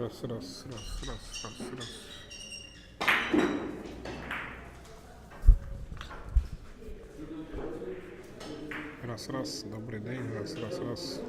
Раз, раз, раз, раз, раз, раз. Раз, раз, добрий день, раз, раз, раз.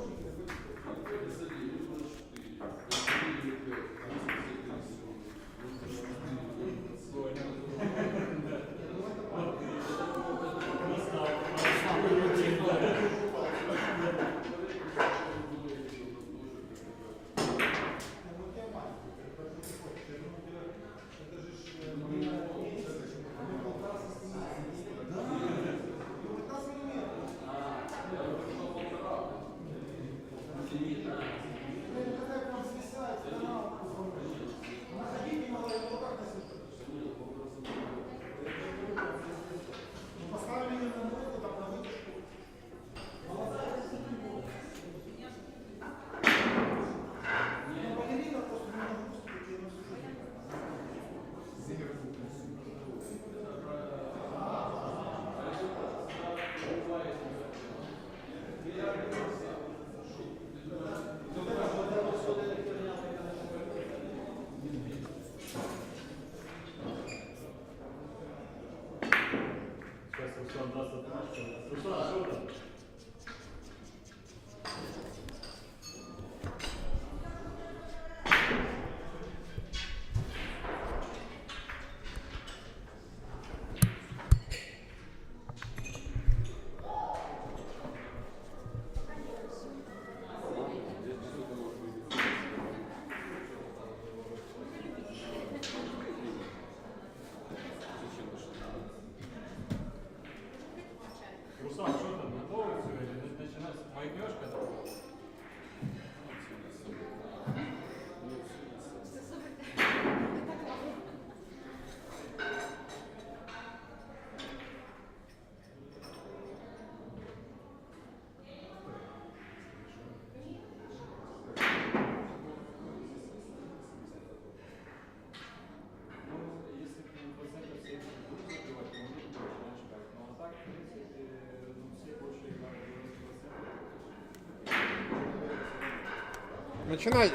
90%. Начинай.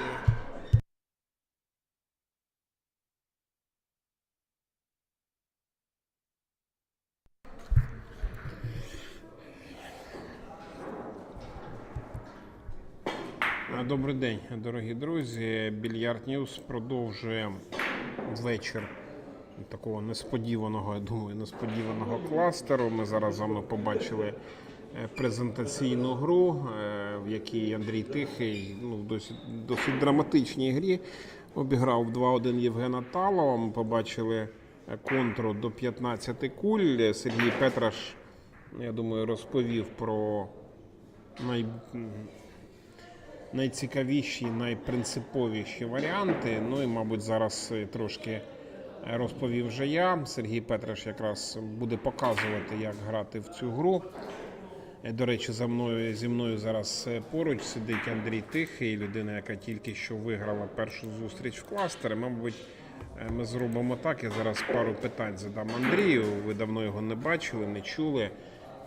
Добрий день, дорогі друзі. Більярд Ньюс продовжує вечір такого несподіваного, я думаю, несподіваного кластеру. Ми зараз з вами побачили презентаційну гру, е, в якій Андрій Тихий ну, досить, досить драматичній грі обіграв 2-1 Євгена Талова. Ми побачили е, контру до 15 куль. Сергій Петраш, я думаю, розповів про най найцікавіші, найпринциповіші варіанти. Ну і, мабуть, зараз е, трошки е, розповів вже я. Сергій Петраш якраз буде показувати, як грати в цю гру. Е, До речі, за мною зі мною зараз е, поруч сидить Андрій Тихий, людина, яка тільки що виграла першу зустріч в кластері. Мабуть, е, ми зробимо так. Я зараз пару питань задам Андрію. Ви давно його не бачили, не чули.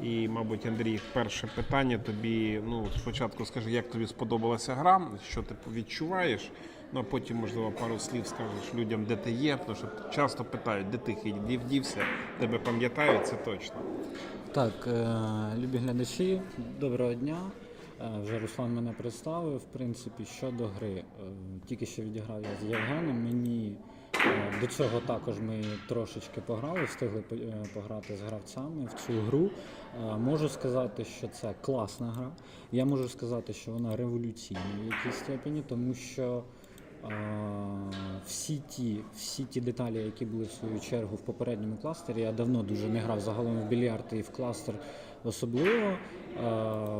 І, мабуть, Андрій, перше питання тобі. Ну, спочатку скажи, як тобі сподобалася гра, що ти відчуваєш. Ну а потім, можливо, пару слів скажеш людям, де ти є, тому що часто питають, де ти де вдівся, тебе пам'ятають, це точно. Так, е, любі глядачі, доброго дня. Е, Вже Руслан мене представив. В принципі, щодо гри, е, тільки що відіграв я з Євгеном. Мені до цього також ми трошечки пограли, встигли пограти з гравцями в цю гру. Можу сказати, що це класна гра. Я можу сказати, що вона революційна в якійсь степені, тому що всі ті, всі ті деталі, які були в свою чергу в попередньому кластері, я давно дуже не грав загалом в більярд і в кластер особливо.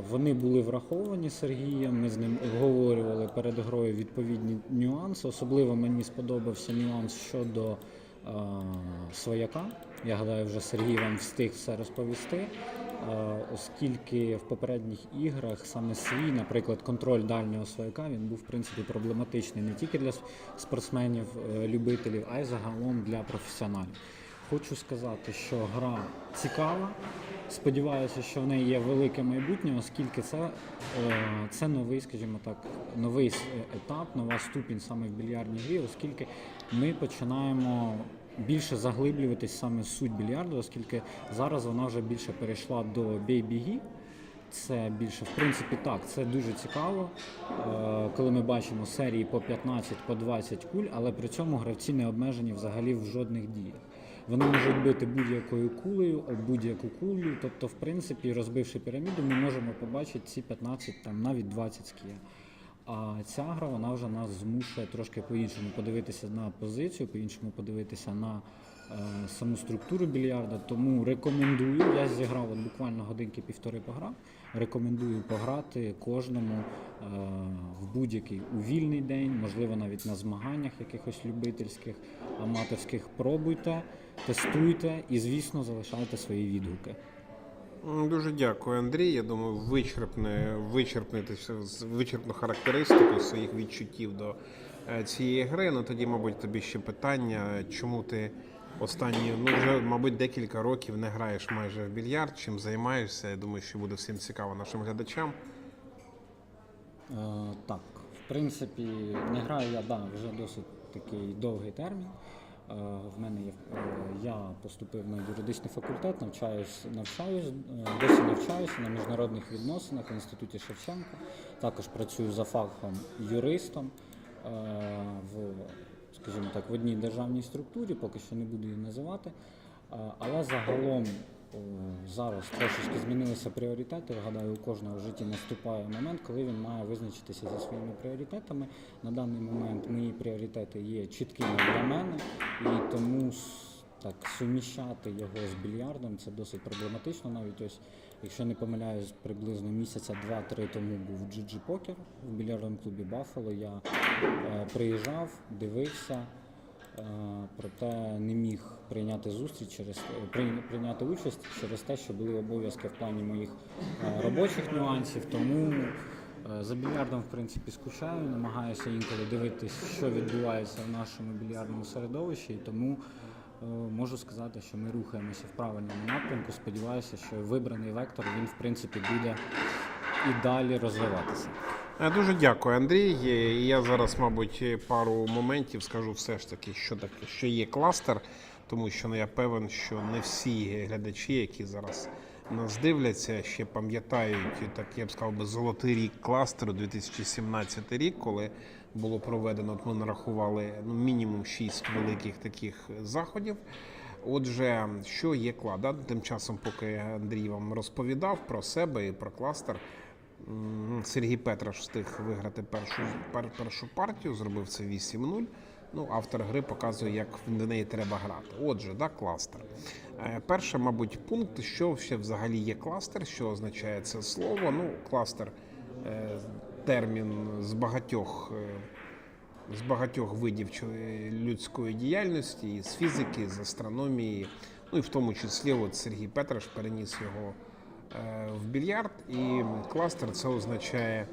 Вони були враховані Сергієм. Ми з ним обговорювали перед грою відповідні нюанси. Особливо мені сподобався нюанс щодо свояка. Я гадаю, вже Сергій вам встиг все розповісти. Оскільки в попередніх іграх саме свій, наприклад, контроль дальнього свояка, він був в принципі проблематичний не тільки для спортсменів, е, любителів, а й загалом для професіоналів. Хочу сказати, що гра цікава. Сподіваюся, що в неї є велике майбутнє, оскільки це, е, це новий, скажімо так, новий етап, нова ступінь саме в більярдній грі, оскільки ми починаємо більше заглиблюватись саме суть більярду, оскільки зараз вона вже більше перейшла до бейбігі. Це більше, в принципі, так, це дуже цікаво, е, коли ми бачимо серії по 15, по 20 куль, але при цьому гравці не обмежені взагалі в жодних діях. Вони можуть бити будь-якою кулею об будь-яку кулю. Тобто, в принципі, розбивши піраміду, ми можемо побачити ці 15, там навіть 20 скія. А ця гра вона вже нас змушує трошки по-іншому подивитися на позицію, по-іншому подивитися на е, саму структуру більярда. Тому рекомендую. Я зіграв от буквально годинки півтори пограв. Рекомендую пограти кожному е, в будь-який у вільний день, можливо, навіть на змаганнях якихось любительських, аматорських. Пробуйте, тестуйте і, звісно, залишайте свої відгуки. Дуже дякую, Андрій. Я думаю, вичерпне, вичерпнете з- вичерпну характеристику своїх відчуттів до е, цієї гри. Ну тоді, мабуть, тобі ще питання, чому ти останні, ну вже, мабуть, декілька років не граєш майже в більярд, чим займаєшся. Я думаю, що буде всім цікаво нашим глядачам. Е, так, в принципі, не граю я да, вже досить такий довгий термін. Е, в мене є е, я поступив на юридичний факультет, навчаюсь, навчаюсь, е, досі навчаюся на міжнародних відносинах в інституті Шевченка. Також працюю за фахом юристом в, скажімо так, в одній державній структурі, поки що не буду її називати. Але загалом зараз трошечки змінилися пріоритети. Гадаю, у кожного в житті наступає момент, коли він має визначитися зі своїми пріоритетами. На даний момент мої пріоритети є чіткими для мене, і тому так суміщати його з більярдом це досить проблематично. Навіть ось, якщо не помиляюсь, приблизно місяця два-три тому був GG Покер в більярдному клубі Buffalo. Я е, приїжджав, дивився. Проте не міг прийняти зустріч через е, прийняти участь через те, що були обов'язки в плані моїх е, робочих нюансів. Тому е, за більярдом, в принципі, скучаю, намагаюся інколи дивитись, що відбувається в нашому більярдному середовищі, і тому можу сказати, що ми рухаємося в правильному напрямку. Сподіваюся, що вибраний вектор він в принципі буде і далі розвиватися. Е, Дуже дякую, Андрій. Е, Я зараз, мабуть, пару моментів скажу все ж таки, що таке, що є кластер, тому що ну, я певен, що не всі глядачі, які зараз нас дивляться, ще пам'ятають так, я б сказав би, золотий рік кластеру 2017 рік, коли було проведено, от ми нарахували ну, мінімум 6 великих таких заходів. Отже, що є клад? да? Тим часом, поки Андрій вам розповідав про себе і про кластер, Сергій Петраш встиг виграти першу, пер, першу партію, зробив це 8-0. Ну, автор гри показує, як в неї треба грати. Отже, да, кластер. Е, Перше, мабуть, пункт, що ще взагалі є кластер, що означає це слово. Ну, кластер е, термін з багатьох. е, з багатьох видів людської діяльності, з фізики, з астрономії, ну і в тому числі от Сергій Петраш переніс його в більярд. І кластер це означає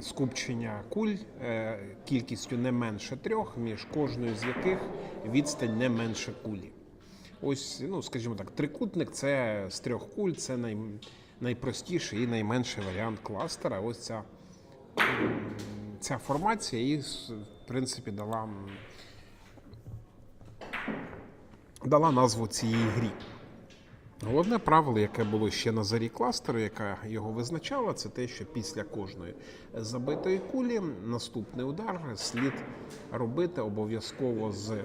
скупчення куль е, кількістю не менше трьох, між кожною з яких відстань не менше кулі. Ось, ну скажімо так, трикутник це з трьох куль, це най, найпростіший і найменший варіант кластера. Ось ця ця формація і, в принципі, дала, дала назву цій грі. Головне правило, яке було ще на зарі кластеру, яка його визначала, це те, що після кожної забитої кулі наступний удар слід робити обов'язково з,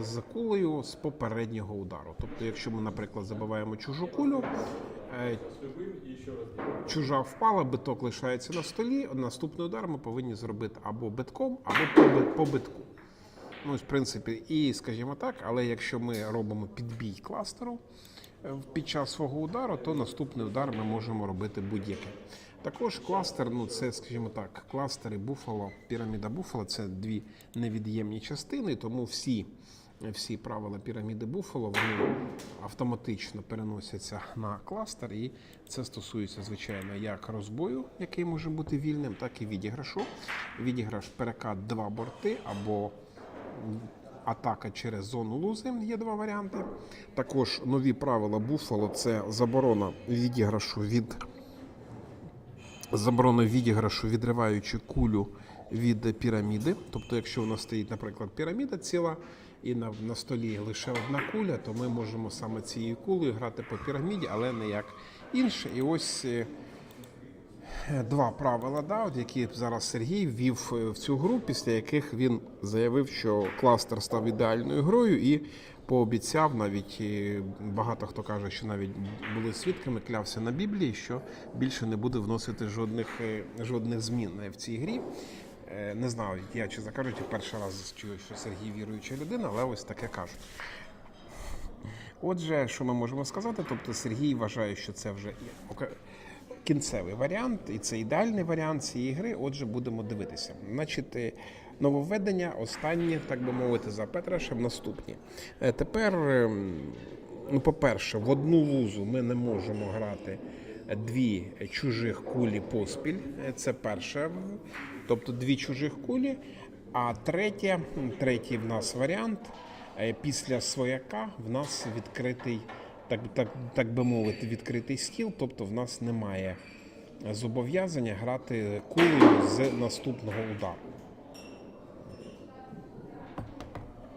з кулею з попереднього удару. Тобто, якщо ми, наприклад, забиваємо чужу кулю, е, чужа впала, биток лишається на столі. Наступний удар ми повинні зробити або битком, або по, битку. Ну, в принципі, і скажімо так, але якщо ми робимо підбій кластеру під час свого удару, то наступний удар ми можемо робити будь-який. Також кластер, ну це, скажімо так, кластер і буфало, піраміда буфало це дві невід'ємні частини, тому всі, всі правила піраміди буфало вони автоматично переносяться на кластер, і це стосується, звичайно, як розбою, який може бути вільним, так і відіграшу. Відіграш перекат два борти або атака через зону лузи. Є два варіанти. Також нові правила Буфало це заборона відіграшу від заборона відіграшу, відриваючи кулю від піраміди. Тобто, якщо у нас стоїть, наприклад, піраміда ціла, і на, на столі лише одна куля, то ми можемо саме цією кулею грати по піраміді, але не як інше. І ось е, два правила, да, от які зараз Сергій ввів е, в цю гру, після яких він заявив, що кластер став ідеальною грою і пообіцяв навіть багато хто каже, що навіть були свідками, клявся на Біблії, що більше не буде вносити жодних, е, жодних змін е, в цій грі. Не знаю, я чи закажуть, перший раз чую, що Сергій віруюча людина, але ось таке кажуть. Отже, що ми можемо сказати? Тобто Сергій вважає, що це вже кінцевий варіант, і це ідеальний варіант цієї гри. Отже, будемо дивитися. Значить, е, нововведення, останні, так би мовити, за Петрашем, наступні. Е, Тепер, ем, ну, по-перше, в одну лузу ми не можемо грати дві чужих кулі поспіль. Е, Це перше. Тобто дві чужих кулі. А третє, третій в нас варіант. Після свояка в нас відкритий, так, так, так би мовити, відкритий стіл, тобто в нас немає зобов'язання грати кулею з наступного удару.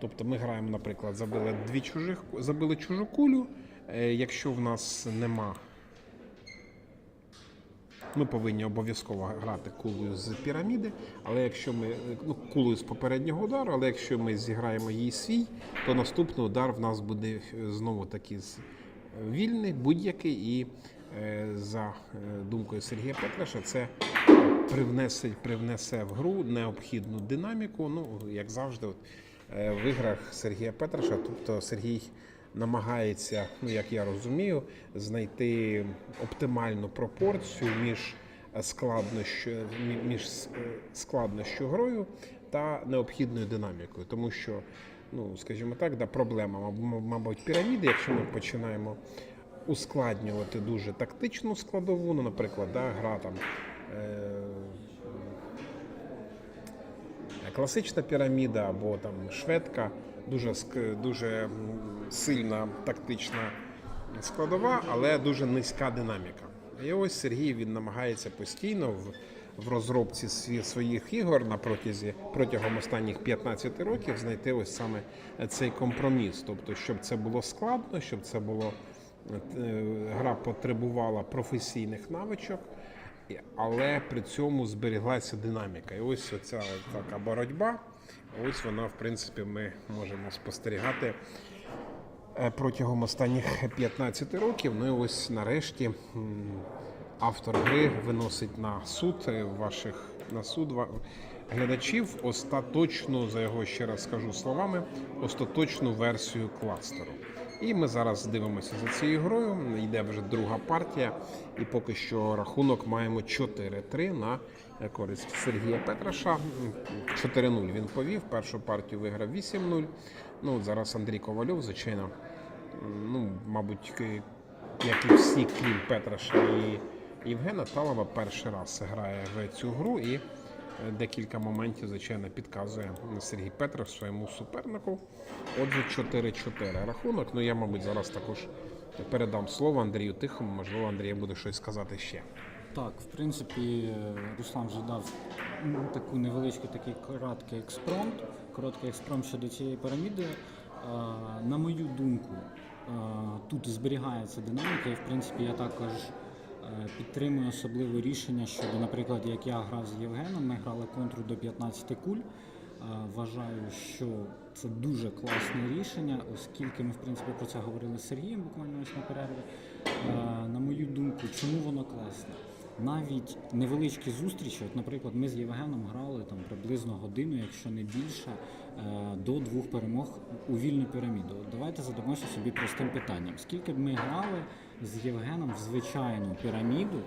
Тобто ми граємо, наприклад, забили дві чужих, забили чужу кулю. Е, Якщо в нас нема ми повинні обов'язково грати кулею з піраміди, але якщо ми ну, кулею з попереднього удару, але якщо ми зіграємо її свій, то наступний удар в нас буде е, знову таки з- вільний, будь-який, і е, за е, думкою Сергія Петраша, це привнесе, привнесе в гру необхідну динаміку. Ну, як завжди, е, в іграх Сергія Петраша, тобто Сергій намагається, ну як я розумію, знайти оптимальну пропорцію між складнощю, мі- між с- складнощю грою та необхідною динамікою. Тому що, ну скажімо так, да, проблема, маб- маб- мабуть, піраміди, якщо ми починаємо ускладнювати дуже тактичну складову, ну, наприклад, да, гра там. Е- класична піраміда або там шведка, дуже, дуже сильна тактична складова, але дуже низька динаміка. І ось Сергій він намагається постійно в, в розробці своїх ігор на протязі протягом останніх 15 років знайти ось саме цей компроміс. Тобто, щоб це було складно, щоб це було е, гра потребувала професійних навичок. Але при цьому зберіглася динаміка. І ось оця така боротьба. Ось вона, в принципі, ми можемо спостерігати е, протягом останніх 15 років. Ну і ось нарешті автор гри виносить на суд е, ваших на суд глядачів остаточну, за його ще раз скажу словами, остаточну версію кластеру. І ми зараз дивимося за цією грою. Йде вже друга партія, і поки що рахунок маємо 4-3 на користь Сергія Петраша. 4-0 він повів. Першу партію виграв 8-0. Ну от зараз Андрій Ковальов, звичайно, ну, мабуть, як і всі, крім Петраша і Євгена Талова, перший раз грає в цю гру і е, декілька моментів, звичайно, підказує Сергій Петраш своєму супернику. Отже, 4-4 рахунок. Ну, я, мабуть, зараз також передам слово Андрію Тихому. Можливо, Андрій буде щось сказати ще. Так, в принципі, Руслан вже дав таку невеличкий такий короткий експромт, короткий експромт щодо цієї піраміди. Е, На мою думку, е, тут зберігається динаміка, і в принципі я також підтримую особливо рішення щодо, наприклад, як я грав з Євгеном, ми грали контру до 15 куль. Вважаю, що це дуже класне рішення, оскільки ми в принципі про це говорили з Сергієм буквально ось на перерві. На мою думку, чому воно класне? Навіть невеличкі зустрічі, от, наприклад, ми з Євгеном грали там приблизно годину, якщо не більше, е, до двох перемог у вільну піраміду. Давайте задамося собі простим питанням. Скільки б ми грали з Євгеном в звичайну піраміду, е,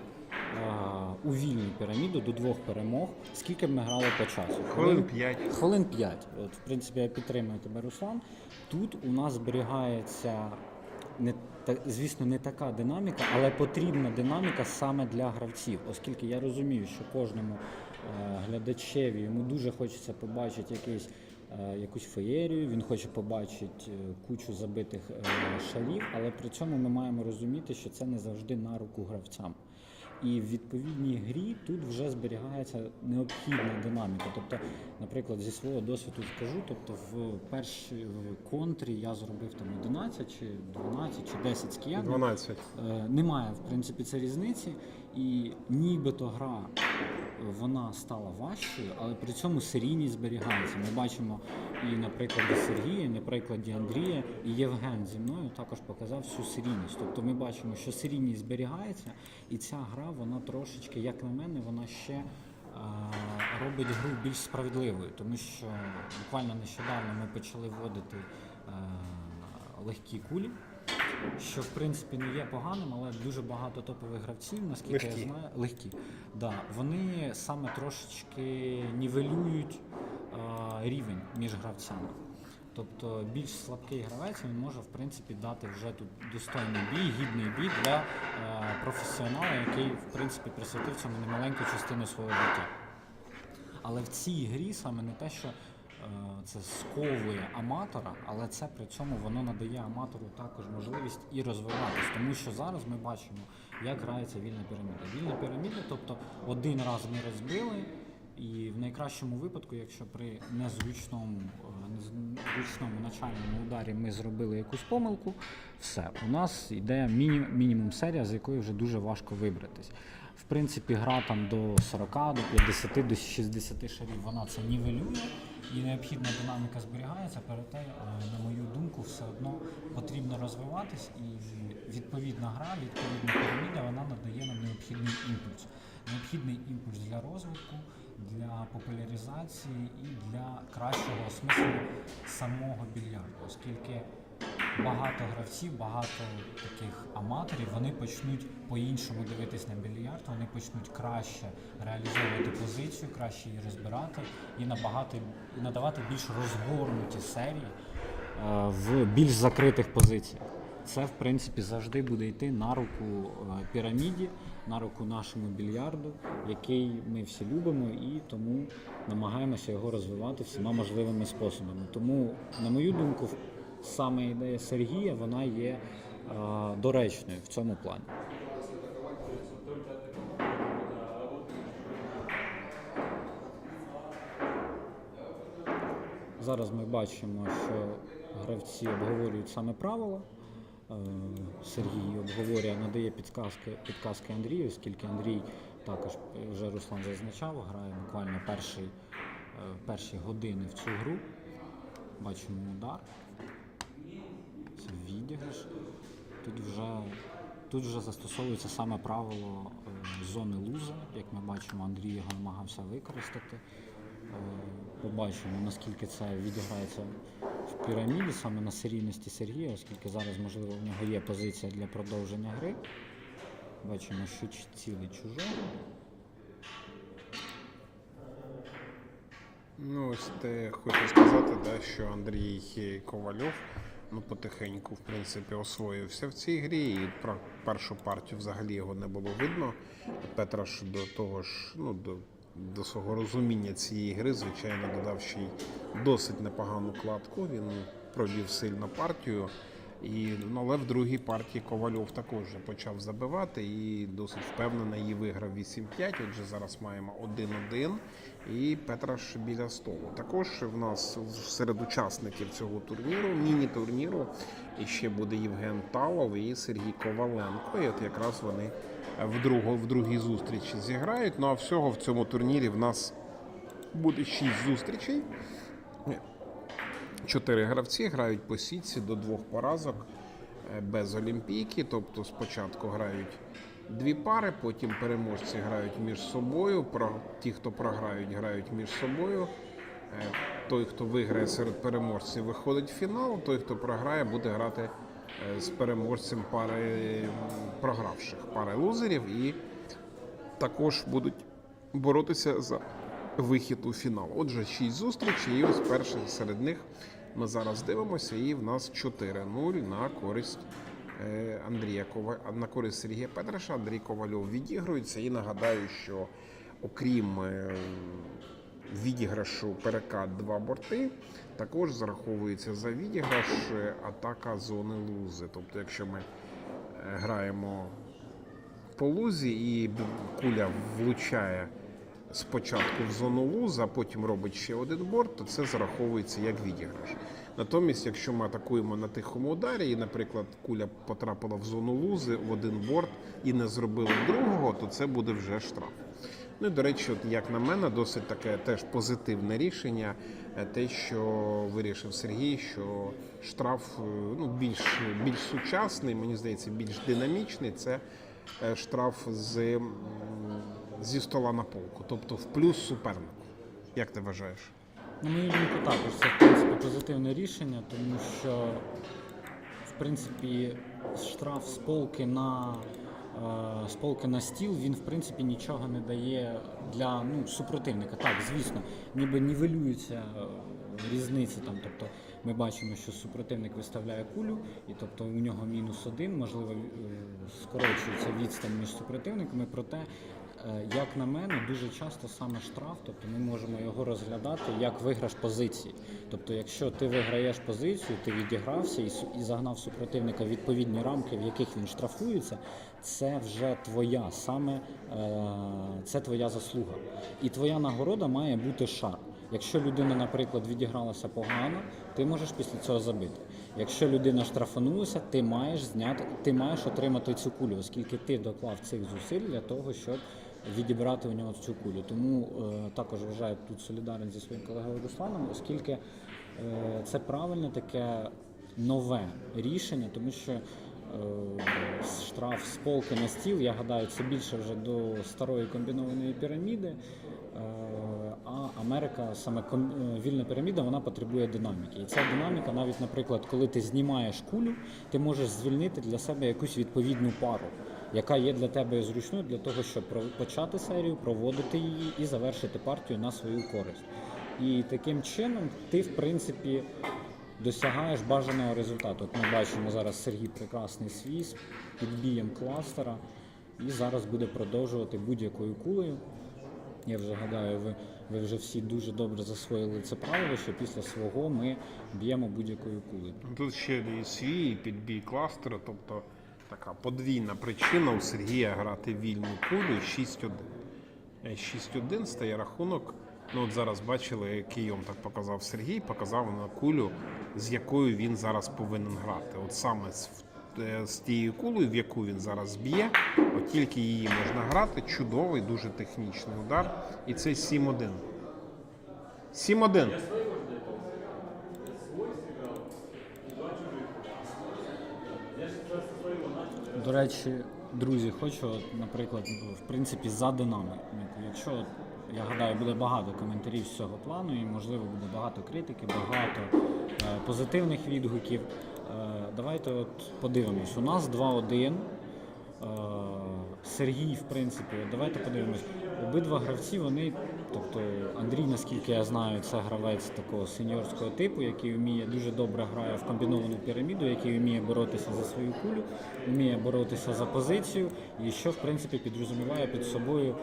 у вільну піраміду до двох перемог, скільки б ми грали по часу? Хвилин 5. Хвилин 5. От, в принципі, я підтримую тебе, Руслан. Тут у нас зберігається не та, звісно, не така динаміка, але потрібна динаміка саме для гравців, оскільки я розумію, що кожному е, глядачеві йому дуже хочеться побачити якийсь якусь феєрію, він хоче побачити е, кучу забитих е, шалів, але при цьому ми маємо розуміти, що це не завжди на руку гравцям. І в відповідній грі тут вже зберігається необхідна динаміка. Тобто, наприклад, зі свого досвіду скажу, тобто в першій в контрі я зробив там 11 чи 12 чи 10 скіянів. 12. Е, Немає, в принципі, це різниці, і нібито гра е, вона стала важчою, але при цьому серійність зберігається. Ми бачимо і на прикладі Сергія, і на прикладі Андрія, і Євген зі мною також показав всю серійність. Тобто ми бачимо, що серійність зберігається, і ця гра, вона трошечки, як на мене, вона ще е, робить гру більш справедливою, тому що буквально нещодавно ми почали вводити е, легкі кулі що в принципі не є поганим, але дуже багато топових гравців, наскільки Легкі. я знаю, легкі. Да, вони саме трошечки нівелюють а, рівень між гравцями. Тобто більш слабкий гравець він може в принципі дати вже тут достойний бій, гідний бій для е, професіонала, який в принципі присвятив цьому немаленьку частину свого життя. Але в цій грі саме не те, що це сковує аматора, але це при цьому воно надає аматору також можливість і розвиватись. Тому що зараз ми бачимо, як грається вільна піраміда. Вільна піраміда, тобто один раз ми розбили, і в найкращому випадку, якщо при незручному, е, незручному начальному ударі ми зробили якусь помилку, все, у нас йде мінімум серія, з якої вже дуже важко вибратись. В принципі, гра там до 40, до 50, до 60 шарів вона це нівелює і необхідна динаміка зберігається. Проте, е, на мою думку, все одно потрібно розвиватись і відповідна гра, відповідна піраміда, вона надає нам необхідний імпульс. Необхідний імпульс для розвитку, для популяризації і для кращого осмислення самого більярду, оскільки багато гравців, багато таких аматорів, вони почнуть по-іншому дивитись на більярд, вони почнуть краще реалізовувати позицію, краще її розбирати і набагато надавати більш розгорнуті серії е, в більш закритих позиціях. Це, в принципі, завжди буде йти на руку е, піраміді, на руку нашому більярду, який ми всі любимо, і тому намагаємося його розвивати всіма можливими способами. Тому, на мою думку, саме ідея Сергія вона є е, доречною в цьому плані. Зараз ми бачимо, що гравці обговорюють саме правила. Е, Сергій обговорює, надає підказки, підказки Андрію, оскільки Андрій також е, вже Руслан зазначав, грає буквально перший, перші години в цю гру. Бачимо удар. Відіграш. Тут вже, тут вже застосовується саме правило е, зони луза. Як ми бачимо, Андрій його намагався використати. Е, Побачимо, наскільки це відіграється в піраміді, саме на серійності Сергія, оскільки зараз, можливо, в нього є позиція для продовження гри. Бачимо, що цілий чужого. Ну, ось те хочу сказати, да, що Андрій Ковальов ну, потихеньку, в принципі, освоївся в цій грі. І про першу партію взагалі його не було видно. Петра ж до того ж, ну, до, до свого розуміння цієї гри, звичайно, додав ще й досить непогану кладку. Він провів сильно партію. І, ну, але в другій партії Ковальов також почав забивати і досить впевнено її виграв 8-5. Отже, зараз маємо 1-1 і Петраш біля. Також в нас серед учасників цього турніру, міні-турніру, і ще буде Євген Талов і Сергій Коваленко. І от якраз вони в, друго, в другій зустрічі зіграють. Ну а всього в цьому турнірі в нас буде 6 зустрічей. Чотири гравці грають по сітці до двох поразок е, без олімпійки. Тобто спочатку грають дві пари, потім переможці грають між собою. Ті, хто програють, грають між собою. Е, Той, хто виграє серед переможців, виходить в фінал. Той, хто програє, буде грати е, з переможцем пари програвших, пари лузерів, і також будуть боротися за вихід у фінал. Отже, 6 зустрічей, і ось перший серед них ми зараз дивимося, і в нас 4-0 на користь Андрія Кова... на користь Сергія Петраша. Андрій Ковальов відігрується. І нагадаю, що окрім е, відіграшу перекат два борти, також зараховується за відіграш е, атака зони лузи. Тобто, якщо ми е, граємо по лузі і куля влучає спочатку в зону луза, а потім робить ще один борт, то це зараховується як відіграш. Натомість, якщо ми атакуємо на тихому ударі, і, наприклад, куля потрапила в зону лузи в один борт і не зробила другого, то це буде вже штраф. Ну і до речі, от як на мене, досить таке теж позитивне рішення. е, Те, що вирішив Сергій, що штраф е, ну, більш, більш сучасний, мені здається, більш динамічний. Це е, штраф з, зі стола на полку, тобто в плюс супернику. Як ти вважаєш? На мою думку, також це в принципі позитивне рішення, тому що в принципі штраф з полки на е, з полки на стіл він в принципі нічого не дає для ну, супротивника. Так, звісно, ніби нівелюється е, різниці там. Тобто ми бачимо, що супротивник виставляє кулю, і тобто у нього мінус один, можливо, е, скорочується відстань між супротивниками, проте Як на мене, дуже часто саме штраф, тобто ми можемо його розглядати як виграш позиції. Тобто, якщо ти виграєш позицію, ти відігрався і, і загнав супротивника в відповідні рамки, в яких він штрафується, це вже твоя саме е, це твоя заслуга. І твоя нагорода має бути шар. Якщо людина, наприклад, відігралася погано, ти можеш після цього забити. Якщо людина штрафанулася, ти маєш зняти, ти маєш отримати цю кулю, оскільки ти доклав цих зусиль для того, щоб відібрати у нього цю кулю. Тому е, також вважаю тут солідарність зі своїм колегою Русланом, оскільки е, це правильне таке нове рішення, тому що. е, Штраф з полки на стіл, я гадаю, це більше вже до старої комбінованої піраміди. Е, А Америка, саме е, вільна піраміда, вона потребує динаміки. І ця динаміка, навіть, наприклад, коли ти знімаєш кулю, ти можеш звільнити для себе якусь відповідну пару, яка є для тебе зручною для того, щоб почати серію, проводити її і завершити партію на свою користь. І таким чином ти, в принципі, досягаєш бажаного результату. От ми бачимо зараз Сергій прекрасний свій з підбієм кластера і зараз буде продовжувати будь-якою кулею. Я вже гадаю, ви, ви вже всі дуже добре засвоїли це правило, що після свого ми б'ємо будь-якою кулею. Тут ще і свій і підбій кластера, тобто така подвійна причина у Сергія грати вільну кулю 6-1. Е, 6-1 стає рахунок. Ну от зараз бачили, Кийом так показав Сергій, показав на кулю, з якою він зараз повинен грати. От саме з, е, з тією кулею, в яку він зараз б'є, от тільки її можна грати. Чудовий, дуже технічний удар. І це 7-1. 7-1. Речі, друзі, хочу, наприклад, в принципі, за динаміку. Якщо я гадаю, буде багато коментарів з цього плану, і можливо буде багато критики, багато е, позитивних відгуків. Е, давайте от подивимось. У нас 2-1. Е, Сергій, в принципі, давайте подивимось. Обидва гравці, вони, тобто Андрій, наскільки я знаю, це гравець такого сеньорського типу, який вміє дуже добре грає в комбіновану піраміду, який вміє боротися за свою кулю, вміє боротися за позицію, і що в принципі підрозуміває під собою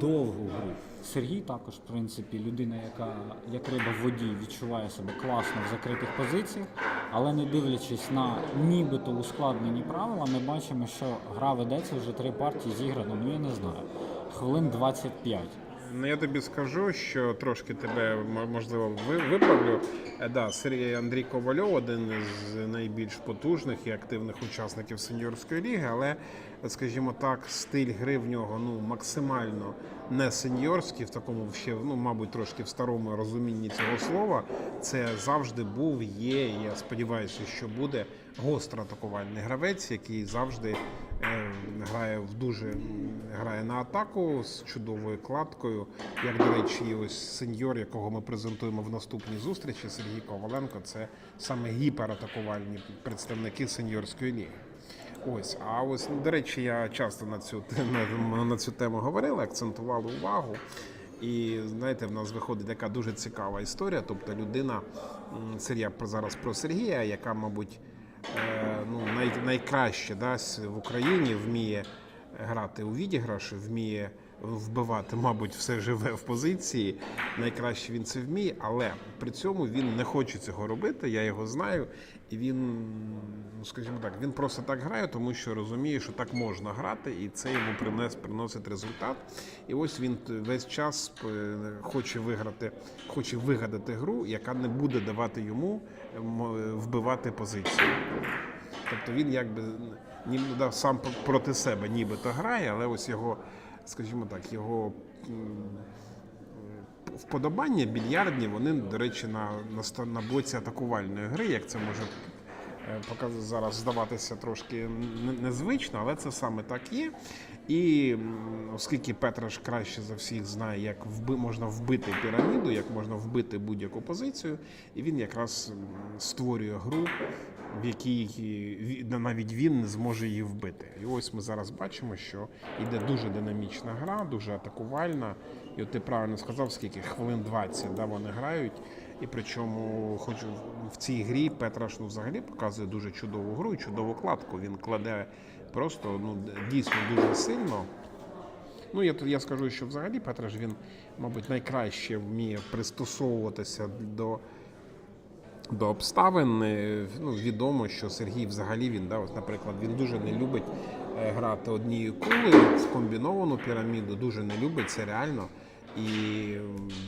довгу гру. Сергій також, в принципі, людина, яка як риба в воді відчуває себе класно в закритих позиціях, але не дивлячись на нібито ускладнені правила, ми бачимо, що гра ведеться вже три партії зіграно, ну я не знаю, хвилин 25. Ну, я тобі скажу, що трошки тебе можливо виправлю. Е, Да, Сергій Андрій Ковальов один з найбільш потужних і активних учасників сеньорської ліги, але, скажімо так, стиль гри в нього ну максимально не сеньорський, в такому ще ну, мабуть, трошки в старому розумінні цього слова. Це завжди був, є. Я сподіваюся, що буде гостро атакувальний гравець, який завжди е, грає в дуже грає на атаку з чудовою кладкою. Як до речі, ось сеньор, якого ми презентуємо в наступній зустрічі, Сергій Коваленко, це саме гіператакувальні представники сеньорської ліги. Ось, а ось до речі, я часто на цю на, на цю тему говорив, акцентував увагу. І знаєте, в нас виходить така дуже цікава історія. Тобто людина, це я зараз про Сергія, яка, мабуть, ну, най, найкраще да, в Україні вміє грати у відіграш, вміє вбивати, мабуть, все живе в позиції. Найкраще він це вміє, але при цьому він не хоче цього робити. Я його знаю, і він, ну скажімо так, він просто так грає, тому що розуміє, що так можна грати, і це йому принес, приносить результат. І ось він весь час е, хоче виграти, хоче вигадати гру, яка не буде давати йому вбивати позиції. Тобто він якби ні, да, сам проти себе нібито грає, але ось його, скажімо так, його вподобання більярдні, вони, до речі, на, на, на боці атакувальної гри, як це може е, зараз здаватися трошки незвично, але це саме так є. І оскільки Петраш краще за всіх знає, як вби, можна вбити піраміду, як можна вбити будь-яку позицію, і він якраз створює гру, в якій ві- навіть він не зможе її вбити. І ось ми зараз бачимо, що йде дуже динамічна гра, дуже атакувальна. І от ти правильно сказав, скільки хвилин 20 да, вони грають. І причому, хоч в цій грі Петраш ну, взагалі показує дуже чудову гру і чудову кладку. Він кладе просто ну, дійсно дуже сильно. Ну, я, я скажу, що взагалі Петраш він, мабуть, найкраще вміє пристосовуватися до до обставин. Е, Ну, відомо, що Сергій взагалі він, да, ось, наприклад, він дуже не любить е, грати однією кулею скомбіновану піраміду, дуже не любить це реально. І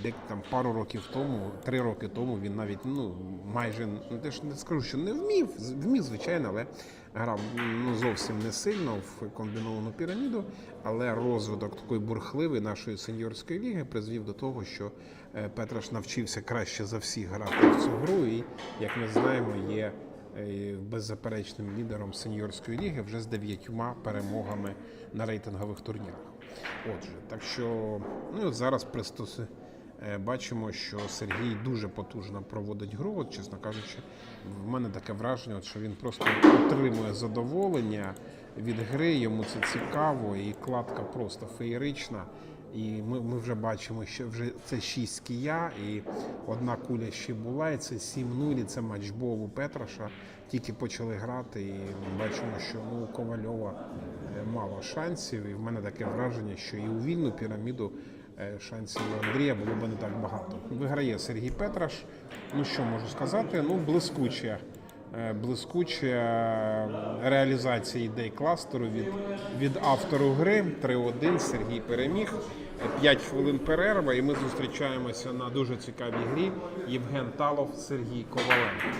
де там пару років тому, три роки тому, він навіть ну майже ну теж не скажу, що не вмів, вмів, звичайно, але грав ну зовсім не сильно в комбіновану піраміду. Але розвиток такої бурхливої нашої сеньорської ліги призвів до того, що е, Петраш навчився краще за всіх грати в цю гру, і як ми знаємо, є е, беззаперечним лідером сеньорської ліги вже з дев'ятьма перемогами на рейтингових турнірах. Отже, так що ну зараз пристос... е, бачимо, що Сергій дуже потужно проводить гру. От, чесно кажучи, в мене таке враження, що він просто отримує задоволення від гри. Йому це цікаво, і кладка просто феєрична. І ми, ми вже бачимо, що вже це 6 кія, і одна куля ще була, і це 7-0, і це матчбол у Петраша. Тільки почали грати, і бачимо, що ну, у Ковальова е, мало шансів. І в мене таке враження, що і у вільну піраміду шансів у Андрія було б не так багато. Виграє Сергій Петраш. Ну що можу сказати? Ну, блискуче. Е, Блискуча реалізація ідей кластеру від, від автору гри 3-1 Сергій переміг. 5 хвилин перерва, і ми зустрічаємося на дуже цікавій грі. Євген Талов, Сергій Коваленко.